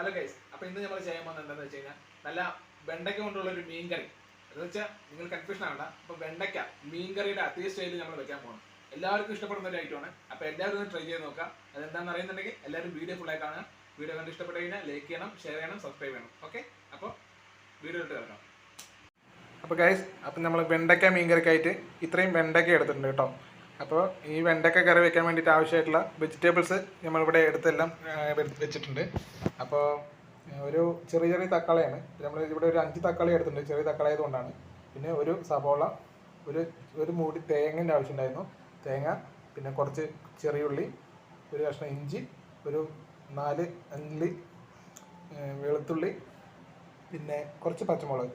Hello guys അപ്പൊ ഇന്ന് നമ്മൾ ചെയ്യാൻ പോകുന്നത് എന്താണെന്ന് വെച്ച് കഴിഞ്ഞാൽ നല്ല വെണ്ടയ്ക്ക കൊണ്ടുള്ള ഒരു മീൻ കറി എന്ന് വെച്ചാൽ നിങ്ങൾ കൺഫ്യൂഷൻ ആവണ്ട. അപ്പൊ വെണ്ടയ്ക്ക മീൻ കറിയുടെ അതേ സ്റ്റൈലിൽ നമ്മൾ വെക്കാൻ പോകണം എല്ലാവർക്കും ഇഷ്ടപ്പെടുന്ന ഒരു ഐറ്റമാണ് അപ്പൊ എല്ലാവരും ഒന്ന് ട്രൈ ചെയ്ത് നോക്കാം. അതെന്താണെന്ന് അറിയുന്നുണ്ടെങ്കിൽ എല്ലാവരും വീഡിയോ ഫുൾ ആയി കാണുക. വീഡിയോ കണ്ട് ഇഷ്ടപ്പെട്ട് കഴിഞ്ഞാൽ ലൈക്ക് ചെയ്യണം ഷെയർ ചെയ്യണം സബ്സ്ക്രൈബ് ചെയ്യണം. ഓക്കെ അപ്പോൾ വീഡിയോ ഇട്ട് കിടക്കാം അപ്പോൾ ഗൈസ് അപ്പം നമ്മൾ വെണ്ടയ്ക്ക മീൻ കറിക്കായിട്ട് ഇത്രയും വെണ്ടയ്ക്ക എടുത്തിട്ടുണ്ട് കേട്ടോ. അപ്പോൾ ഈ വെണ്ടക്ക കറി വെക്കാൻ വേണ്ടിയിട്ട് ആവശ്യമായിട്ടുള്ള വെജിറ്റബിൾസ് നമ്മളിവിടെ എടുത്തെല്ലാം വെച്ചിട്ടുണ്ട്. അപ്പോൾ ഒരു ചെറിയ ചെറിയ തക്കാളിയാണ്. നമ്മൾ ഇവിടെ ഒരു അഞ്ച് തക്കാളി എടുത്തിട്ടുണ്ട് ചെറിയ തക്കാളി ആയതുകൊണ്ടാണ് പിന്നെ ഒരു സബോള ഒരു ഒരു മൂടി തേങ്ങന്റെ ആവശ്യമുണ്ടായിരുന്നു. തേങ്ങ പിന്നെ കുറച്ച് ചെറിയ ഉള്ളി ഒരു കഷ്ണം ഇഞ്ചി ഒരു നാല് ഏ, വെളുത്തുള്ളി പിന്നെ കുറച്ച് പച്ചമുളക്.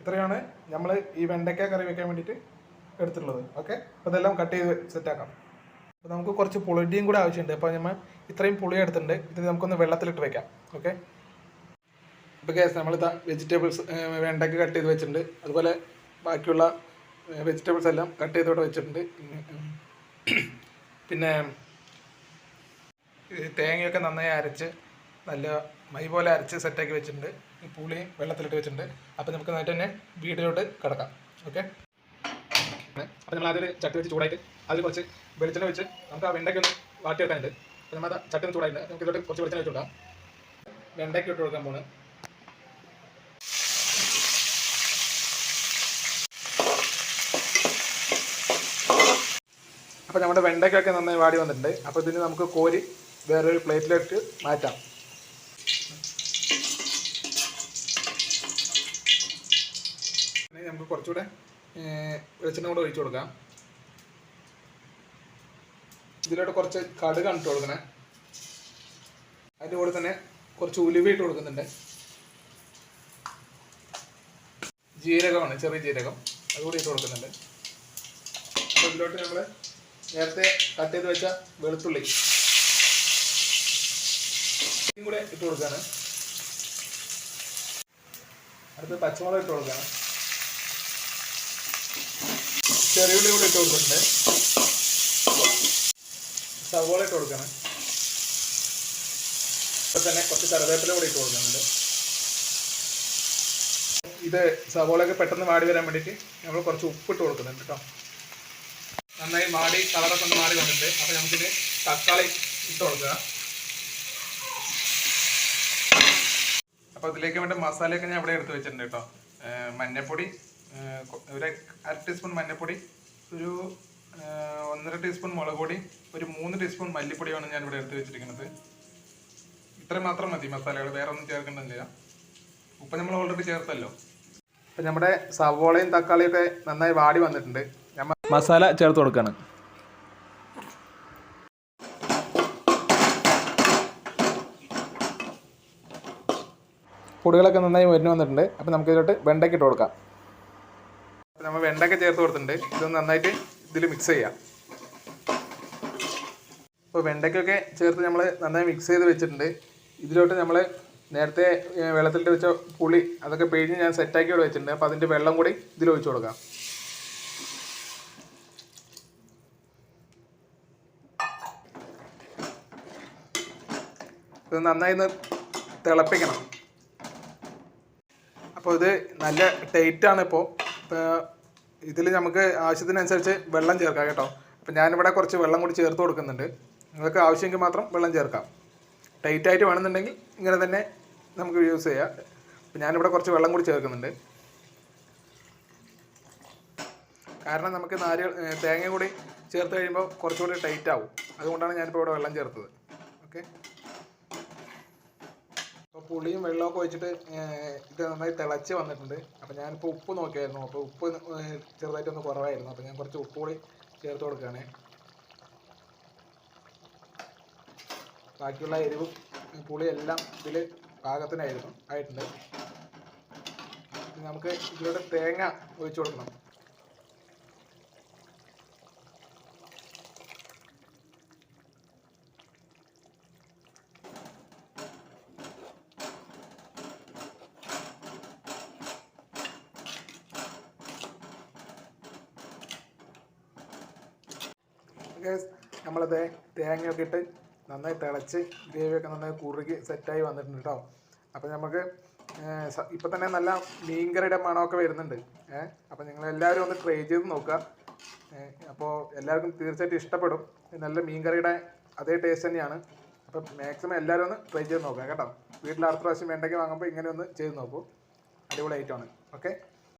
ഇത്രയാണ് നമ്മൾ ഈ വെണ്ടയ്ക്ക കറി വെക്കാൻ വേണ്ടിയിട്ട് എടുത്തിട്ടുള്ളത്. ഓക്കെ അപ്പോൾ ഇതെല്ലാം കട്ട് ചെയ്ത് സെറ്റാക്കാം അപ്പോൾ നമുക്ക് കുറച്ച് പുളിയും കൂടെ ആവശ്യമുണ്ട്. അപ്പോൾ നമ്മൾ ഇത്രയും പുളി എടുത്തിട്ടുണ്ട്. ഇത് നമുക്കൊന്ന് വെള്ളത്തിലിട്ട് വെക്കാം. ഓക്കെ ഇപ്പോൾ കേസ് നമ്മളിതാ വെജിറ്റബിൾസ് വെണ്ടയ്ക്ക് കട്ട് ചെയ്ത് വെച്ചിട്ടുണ്ട്. അതുപോലെ ബാക്കിയുള്ള വെജിറ്റബിൾസ് എല്ലാം കട്ട് ചെയ്തോടെ വെച്ചിട്ടുണ്ട്. പിന്നെ തേങ്ങയൊക്കെ നന്നായി അരച്ച് നല്ല മൈ പോലെ അരച്ച് സെറ്റാക്കി വെച്ചിട്ടുണ്ട്. പുളിയും പുളി വെള്ളത്തിലിട്ട് വെച്ചിട്ടുണ്ട്. അപ്പോൾ നമുക്ക് നേരിട്ട് തന്നെ വീട്ടിലോട്ട് കിടക്കാം. ഓക്കെ അപ്പോൾ നമ്മൾ ആദ്യം ചട്ടി വെച്ച് ചൂടായിട്ട് അതിൽ കുറച്ച് വെളിച്ചെണ്ണ വെച്ച് നമുക്ക് ആ വെണ്ടയ്ക്ക് ഒന്ന് വാട്ടിയെടുക്കാനുണ്ട് അപ്പോൾ നമ്മൾ ചട്ടി ഒന്ന് ചൂടായിട്ട് നമുക്ക് ഇതോട്ട് കുറച്ച് വെളിച്ചെണ്ണ വെച്ച് കൊടുക്കാം. വെണ്ടയ്ക്ക് ഇട്ട് കൊടുക്കാൻ പോണ്. അപ്പോൾ നമ്മുടെ വെണ്ടയ്ക്കൊക്കെ നന്നായി വാടി വന്നിട്ടുണ്ട്. അപ്പോൾ ഇതിന് നമുക്ക് കോരി വേറൊരു പ്ലേറ്റിലേക്ക് മാറ്റാം. നമുക്ക് കുറച്ചുകൂടെ വെളിച്ചെണ്ണ കൂടെ ഒഴിച്ചു കൊടുക്കാം. ഇതിലോട്ട് കുറച്ച് കടുക് ഇട്ട് കൊടുക്കണേ. അതിന്റെ കൂടെ തന്നെ കുറച്ച് ഉലുവ ഇട്ട് കൊടുക്കുന്നുണ്ട്. ജീരകമാണ് ചെറിയ ജീരകം. അതുകൂടി ഇട്ട് കൊടുക്കുന്നുണ്ട്. അപ്പോൾ ഇതിലോട്ട് നമ്മൾ നേരത്തെ കട്ട് ചെയ്ത് വെച്ച വെളുത്തുള്ളി കൂടെ ഇട്ട് കൊടുക്കാണ്. അടുത്ത് പച്ചമുളക് ഇട്ട് കൊടുക്കണം. ചെറിയുള്ളി കൂടി ഇട്ട് കൊടുക്കുന്നുണ്ട് സവോള ഇട്ട് കൊടുക്കണം. ഇപ്പൊ തന്നെ കുറച്ച് കറിവേപ്പില കൂടി ഇട്ട് കൊടുക്കുന്നുണ്ട്. ഇത് സവോളയൊക്കെ പെട്ടെന്ന് വാടി വരാൻ വേണ്ടിയിട്ട് നമ്മൾ കുറച്ച് ഉപ്പിട്ട് കൊടുക്കുന്നുണ്ട് കേട്ടോ. നന്നായി മാടി കളറൊക്കെ ഒന്ന് മാറി വന്നിട്ടുണ്ട്. അപ്പോൾ നമുക്കിത് തക്കാളി ഇട്ട് കൊടുക്കുക അപ്പോൾ ഇതിലേക്ക് വേണ്ട മസാലയൊക്കെ ഞാൻ ഇവിടെ എടുത്ത് വെച്ചിട്ടുണ്ട് കേട്ടോ. മഞ്ഞൾപ്പൊടി ഒരു അര ടീസ്പൂൺ മഞ്ഞപ്പൊടി ഒരു ഒന്നര ടീസ്പൂൺ മുളക് പൊടി ഒരു മൂന്ന് ടീസ്പൂൺ മല്ലിപ്പൊടിയാണ് ഞാൻ ഇവിടെ എടുത്ത് വെച്ചിരിക്കുന്നത്. ഇത്രയും മാത്രം മതി മസാലകൾ വേറെ ഒന്നും ചേർക്കേണ്ടതില്ല. ഉപ്പ് നമ്മൾ ഓൾറെഡി ചേർത്തല്ലോ. ഇപ്പം നമ്മുടെ സവോളയും തക്കാളിയും ഒക്കെ നന്നായി വാടി വന്നിട്ടുണ്ട്. മസാല ചേർത്ത് കൊടുക്കുകയാണ് പൊടികളൊക്കെ നന്നായി മുരിഞ്ഞ് വന്നിട്ടുണ്ട്. അപ്പോൾ നമുക്ക് ഇതിലോട്ട് വെണ്ടയ്ക്ക് ഇട്ട് കൊടുക്കാം. നമ്മൾ വെണ്ടയ്ക്ക ചേർത്ത് കൊടുത്തിട്ടുണ്ട്. ഇതൊന്ന് നന്നായിട്ട് ഇതിൽ മിക്സ് ചെയ്യാം. അപ്പോൾ വെണ്ടയ്ക്കൊക്കെ ചേർത്ത് നമ്മൾ നന്നായി മിക്സ് ചെയ്ത് വെച്ചിട്ടുണ്ട്. ഇതിലോട്ട് നമ്മൾ നേരത്തെ വെള്ളത്തിലിട്ട് വെച്ച പുളി അതൊക്കെ പിഴിഞ്ഞ് ഞാൻ സെറ്റാക്കി ഇവിടെ വെച്ചിട്ടുണ്ട്. അപ്പോൾ അതിന്റെ വെള്ളം കൂടി ഇതിൽ ഒഴിച്ചു കൊടുക്കാം. ഇത് നന്നായി ഒന്ന് തിളപ്പിക്കണം. അപ്പോൾ ഇത് നല്ല ടൈറ്റാണ് ഇപ്പോൾ ഇതിൽ നമുക്ക് ആവശ്യത്തിനനുസരിച്ച് വെള്ളം ചേർക്കാം കേട്ടോ. അപ്പോൾ ഞാനിവിടെ കുറച്ച് വെള്ളം കൂടി ചേർത്ത് കൊടുക്കുന്നുണ്ട്. നിങ്ങൾക്ക് ആവശ്യമെങ്കിൽ മാത്രം വെള്ളം ചേർക്കാം. ടൈറ്റ് ആയിട്ട് വേണമെന്നുണ്ടെങ്കിൽ ഇങ്ങനെ തന്നെ നമുക്ക് യൂസ് ചെയ്യാം. അപ്പോൾ ഞാനിവിടെ കുറച്ച് വെള്ളം കൂടി ചേർക്കുന്നുണ്ട്. കാരണം നമുക്ക് നാല് തേങ്ങ കൂടി ചേർത്ത് കഴിയുമ്പോൾ കുറച്ചുകൂടി ടൈറ്റ് ആവും. അതുകൊണ്ടാണ് ഞാനിപ്പോൾ ഇവിടെ വെള്ളം ചേർത്തത്. ഓക്കെ അപ്പോൾ പുളിയും വെള്ളമൊക്കെ ഒഴിച്ചിട്ട് ഇത് നന്നായി തിളച്ച് വന്നിട്ടുണ്ട്. അപ്പോൾ ഞാനിപ്പോൾ ഉപ്പ് നോക്കിയായിരുന്നു. അപ്പോൾ ഉപ്പ് ഏർ, ചെറുതായിട്ടൊന്ന് കുറവായിരുന്നു. അപ്പോൾ ഞാൻ കുറച്ച് ഉപ്പ് കൂടി ചേർത്ത് കൊടുക്കുകയാണ്. ബാക്കിയുള്ള എരിവും പുളിയെല്ലാം ഇതിൽ പാകത്തിനായിരുന്നു ആയിട്ടുണ്ട്. നമുക്ക് ഇതിലൂടെ തേങ്ങ ഒഴിച്ചു കൊടുക്കണം. Guys, നമ്മളത് തേങ്ങയൊക്കെ ഇട്ട് നന്നായി തിളച്ച് ഗ്രേവിയൊക്കെ നന്നായി കുറുകി സെറ്റായി വന്നിട്ടുണ്ട് കേട്ടോ അപ്പോൾ നമുക്ക് ഇപ്പം തന്നെ നല്ല മീൻകറിയുടെ മണമൊക്കെ വരുന്നുണ്ട്. ഏഹ് നിങ്ങൾ എല്ലാവരും ഒന്ന് ട്രൈ ചെയ്ത് നോക്കുക. അപ്പോൾ എല്ലാവർക്കും തീർച്ചയായിട്ടും ഇഷ്ടപ്പെടും. നല്ല മീൻകറിയുടെ അതേ ടേസ്റ്റ് തന്നെയാണ്. അപ്പം മാക്സിമം എല്ലാവരും ഒന്ന് ട്രൈ ചെയ്ത് നോക്കുക കേട്ടോ. വീട്ടിൽ അടുത്ത പ്രാവശ്യം വേണ്ടെങ്കിൽ വാങ്ങുമ്പോൾ ഇങ്ങനെ ഒന്ന് ചെയ്ത് നോക്കൂ. അടിപൊളി ഐറ്റമാണ് ഓക്കെ